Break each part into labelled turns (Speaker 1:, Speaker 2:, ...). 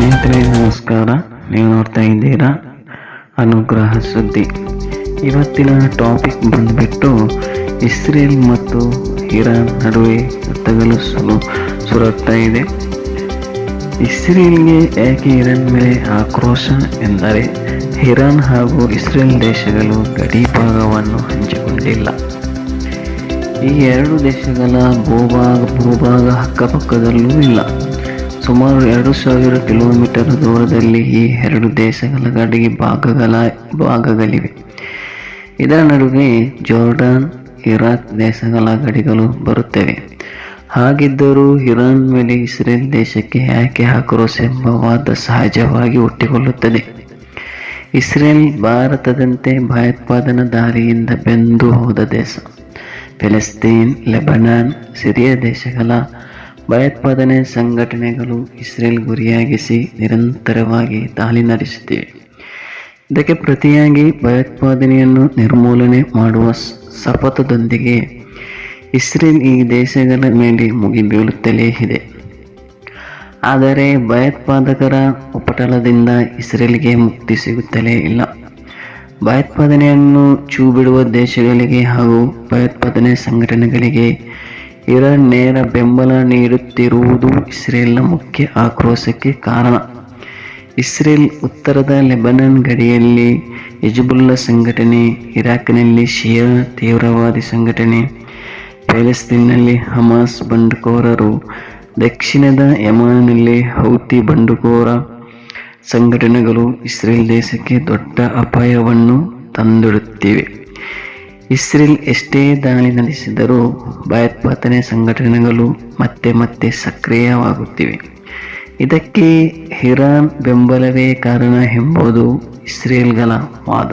Speaker 1: ಸ್ನೇಹಿತರೆ, ನಮಸ್ಕಾರ. ನೀವು ನೋಡ್ತಾ ಇದ್ದೀರಾ? ಅನುಗ್ರಹ ಸುದ್ದಿ. ಇವತ್ತಿನ ಟಾಪಿಕ್ ಬಂದುಬಿಟ್ಟು ಇಸ್ರೇಲ್ ಮತ್ತು ಇರಾನ್ ನಡುವೆ ಯುದ್ಧಗಳು ಸುರು, ಸುರುತ್ತಾ ಇದೆ. ಇಸ್ರೇಲ್ಗೆ ಯಾಕೆ ಇರಾನ್ ಮೇಲೆ ಆಕ್ರೋಶ ಎಂದರೆ, ಇರಾನ್ ಹಾಗೂ ಇಸ್ರೇಲ್ ದೇಶಗಳು ಗಡಿ ಭಾಗವನ್ನು ಹಂಚಿಕೊಂಡಿಲ್ಲ. ಈ ಎರಡು ದೇಶಗಳ ಭೂಭಾಗ ಭೂಭಾಗ ಅಕ್ಕಪಕ್ಕದಲ್ಲೂ ಇಲ್ಲ. ಸುಮಾರು ಎರಡು ಸಾವಿರ ಕಿಲೋಮೀಟರ್ ದೂರದಲ್ಲಿ ಈ ಎರಡು ದೇಶಗಳ ಗಡಿ ಭಾಗಗಳ ಭಾಗಗಳಿವೆ. ಇದರ ನಡುವೆ ಜೋರ್ಡಾನ್, ಇರಾಕ್ ದೇಶಗಳ ಗಡಿಗಳು ಬರುತ್ತವೆ. ಹಾಗಿದ್ದರೂ ಇರಾನ್ ಮೇಲೆ ಇಸ್ರೇಲ್ ದೇಶಕ್ಕೆ ಯಾಕೆ ಆಕ್ರೋಶ ಎಂಬ ವಾದ ಸಹಜವಾಗಿ ಹುಟ್ಟಿಕೊಳ್ಳುತ್ತದೆ? ಇಸ್ರೇಲ್ ಭಾರತದಂತೆ ಭಯೋತ್ಪಾದನಾ ದಾರಿಯಿಂದ ಬೆಂದು ಹೋದ ದೇಶ. ಫಿಲಿಸ್ತೀನ್, ಲೆಬನಾನ್, ಸಿರಿಯಾ ದೇಶಗಳ ಭಯೋತ್ಪಾದನೆ ಸಂಘಟನೆಗಳು ಇಸ್ರೇಲ್ ಗುರಿಯಾಗಿಸಿ ನಿರಂತರವಾಗಿ ದಾಳಿ ನಡೆಸುತ್ತಿವೆ ಇದಕ್ಕೆ ಪ್ರತಿಯಾಗಿ ಭಯೋತ್ಪಾದನೆಯನ್ನು ನಿರ್ಮೂಲನೆ ಮಾಡುವ ಶಪಥದೊಂದಿಗೆ ಇಸ್ರೇಲ್ ಈ ದೇಶಗಳ ಮೇಲೆ ಮುಗಿಬೀಳುತ್ತಲೇ ಇದೆ. ಆದರೆ ಭಯೋತ್ಪಾದಕರ ಉಪಟಳದಿಂದ ಇಸ್ರೇಲ್ಗೆ ಮುಕ್ತಿ ಸಿಗುತ್ತಲೇ ಇಲ್ಲ. ಭಯೋತ್ಪಾದನೆಯನ್ನು ಚೂಬಿಡುವ ದೇಶಗಳಿಗೆ ಹಾಗೂ ಭಯೋತ್ಪಾದನೆ ಸಂಘಟನೆಗಳಿಗೆ ಇರಾನ್ ನೇರ ಬೆಂಬಲ ನೀಡುತ್ತಿರುವುದು ಇಸ್ರೇಲ್ನ ಮುಖ್ಯ ಆಕ್ರೋಶಕ್ಕೆ ಕಾರಣ. ಇಸ್ರೇಲ್ ಉತ್ತರದ ಲೆಬನನ್ ಗಡಿಯಲ್ಲಿ ಯಜಬುಲ್ಲಾ ಸಂಘಟನೆ, ಇರಾಕ್ನಲ್ಲಿ ಶಿಯಾ ತೀವ್ರವಾದಿ ಸಂಘಟನೆ, ಪ್ಯಾಲೆಸ್ತೀನ್ನಲ್ಲಿ ಹಮಾಸ್ ಬಂಡುಕೋರರು, ದಕ್ಷಿಣದ ಯಮಾನಲ್ಲಿ ಹೌತಿ ಬಂಡುಕೋರ ಸಂಘಟನೆಗಳು ಇಸ್ರೇಲ್ ದೇಶಕ್ಕೆ ದೊಡ್ಡ ಅಪಾಯವನ್ನು ತಂದೊಡ್ಡುತ್ತಿವೆ ಇಸ್ರೇಲ್ ಎಷ್ಟೇ ದಾಳಿ ನಡೆಸಿದರೂ ಭಯೋತ್ಪಾದನೆ ಸಂಘಟನೆಗಳು ಮತ್ತೆ ಮತ್ತೆ ಸಕ್ರಿಯವಾಗುತ್ತಿವೆ. ಇದಕ್ಕೆ ಇರಾನ್ ಬೆಂಬಲವೇ ಕಾರಣ ಎಂಬುದು ಇಸ್ರೇಲ್ಗಳ ವಾದ.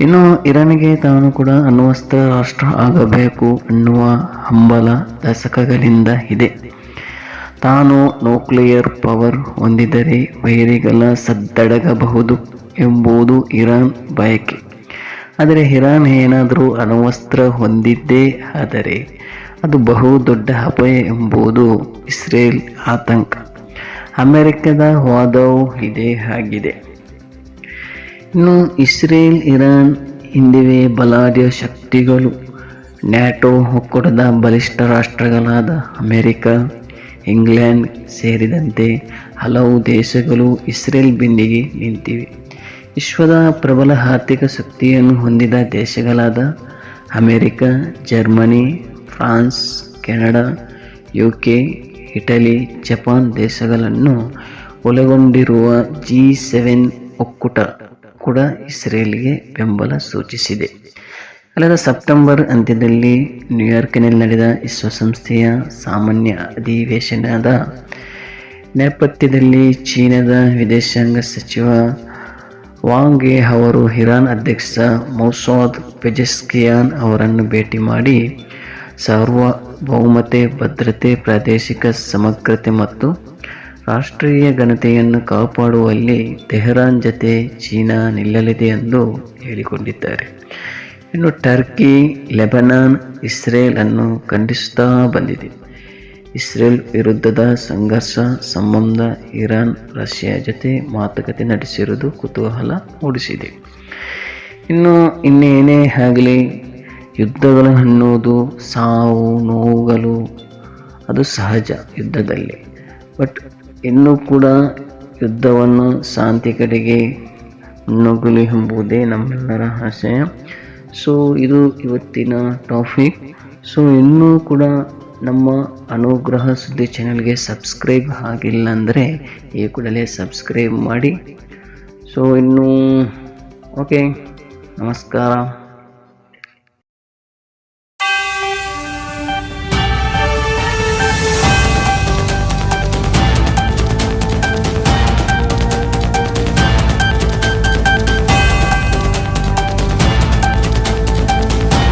Speaker 1: ಇನ್ನು ಇರಾನ್ಗೆ ತಾನು ಕೂಡ ಅಣ್ವಸ್ತ್ರ ರಾಷ್ಟ್ರ ಆಗಬೇಕು ಅನ್ನುವ ಹಂಬಲ ದಶಕಗಳಿಂದ ಇದೆ. ತಾನು ನ್ಯೂಕ್ಲಿಯರ್ ಪವರ್ ಹೊಂದಿದರೆ ವೈರಿಗಳ ಸದ್ದಡಗಬಹುದು ಎಂಬುದು ಇರಾನ್ ಬಯಕೆ. ಆದರೆ ಹಿರಾನ್ ಏನಾದರೂ ಅಣುವಸ್ತ್ರ ಹೊಂದಿದ್ದೇ ಆದರೆ ಅದು ಬಹು ದೊಡ್ಡ ಅಪಾಯ ಎಂಬುದು ಇಸ್ರೇಲ್ ಆತಂಕ. ಅಮೆರಿಕದ ವಾದವು ಇದೇ ಆಗಿದೆ. ಇನ್ನು ಇಸ್ರೇಲ್, ಇರಾನ್ ಹಿಂದಿವೆ ಬಲಾಢ್ಯ ಶಕ್ತಿಗಳು. ನ್ಯಾಟೋ ಒಕ್ಕೂಟದ ಬಲಿಷ್ಠ ರಾಷ್ಟ್ರಗಳಾದ ಅಮೆರಿಕ, ಇಂಗ್ಲೆಂಡ್ ಸೇರಿದಂತೆ ಹಲವು ದೇಶಗಳು ಇಸ್ರೇಲ್ ಬೆನ್ನಿಗೆ ನಿಂತಿವೆ. ವಿಶ್ವದ ಪ್ರಬಲ ಆರ್ಥಿಕ ಶಕ್ತಿಯನ್ನು ಹೊಂದಿದ ದೇಶಗಳಾದ America, Germany, France, Canada U K Italy, Japan ದೇಶಗಳನ್ನು ಒಳಗೊಂಡಿರುವ ಜಿ ಸೆವೆನ್ ಒಕ್ಕೂಟ ಕೂಡ ಇಸ್ರೇಲ್ಗೆ ಬೆಂಬಲ ಸೂಚಿಸಿದೆ. ಕಳೆದ ಸೆಪ್ಟೆಂಬರ್ ಅಂತ್ಯದಲ್ಲಿ ನ್ಯೂಯಾರ್ಕ್ನಲ್ಲಿ ನಡೆದ ವಿಶ್ವಸಂಸ್ಥೆಯ ಸಾಮಾನ್ಯ ಅಧಿವೇಶನದ ನೇಪಥ್ಯದಲ್ಲಿ ಚೀನಾದ ವಿದೇಶಾಂಗ ಸಚಿವ ವಾಂಗ್ ಅವರು ಇರಾನ್ ಅಧ್ಯಕ್ಷ ಮೌಸಾದ್ ಪೆಜೆಸ್ಕಿಯಾನ್ ಅವರನ್ನು ಭೇಟಿ ಮಾಡಿ ಸಾರ್ವಭೌಮತೆ ಭದ್ರತೆ, ಪ್ರಾದೇಶಿಕ ಸಮಗ್ರತೆ ಮತ್ತು ರಾಷ್ಟ್ರೀಯ ಘನತೆಯನ್ನು ಕಾಪಾಡುವಲ್ಲಿ ತೆಹರಾನ್ ಜತೆ ಚೀನಾ ನಿಲ್ಲಲಿದೆ ಎಂದು ಹೇಳಿಕೊಂಡಿದ್ದಾರೆ. ಇನ್ನು ಟರ್ಕಿ, ಲೆಬನಾನ್, ಇಸ್ರೇಲ್ ಅನ್ನು ಖಂಡಿಸುತ್ತಾ ಬಂದಿದೆ. ಇಸ್ರೇಲ್ ವಿರುದ್ಧದ ಸಂಘರ್ಷ, ಸಂಬಂಧ, ಇರಾನ್, ರಷ್ಯಾ ಜೊತೆ ಮಾತುಕತೆ ನಡೆಸಿರುವುದು ಕುತೂಹಲ ಮೂಡಿಸಿದೆ. ಇನ್ನು ಇನ್ನೇನೇ ಆಗಲಿ, ಯುದ್ಧಗಳು ಅನ್ನೋದು ಸಾವು, ನೋವುಗಳು, ಅದು ಸಹಜ ಯುದ್ಧದಲ್ಲಿ. ಬಟ್ ಇನ್ನೂ ಕೂಡ ಯುದ್ಧವನ್ನು ಶಾಂತಿ ಕಡೆಗೆ ಮುನ್ನುಗ್ಗಲಿ ಎಂಬುದೇ ನಮ್ಮೆಲ್ಲರ ಆಶಯ. ಸೊ ಇದು ಇವತ್ತಿನ ಟಾಪಿಕ್ ಸೊ ಇನ್ನೂ ಕೂಡ ನಮ್ಮ ಅನುಗ್ರಹ ಸುದ್ದಿ ಚಾನಲ್ಗೆ ಸಬ್ಸ್ಕ್ರೈಬ್ ಆಗಿಲ್ಲ ಅಂದರೆ ಈ ಕೂಡಲೇ ಸಬ್ಸ್ಕ್ರೈಬ್ ಮಾಡಿ. ಸೊ ಇನ್ನು ಓಕೆ ನಮಸ್ಕಾರ.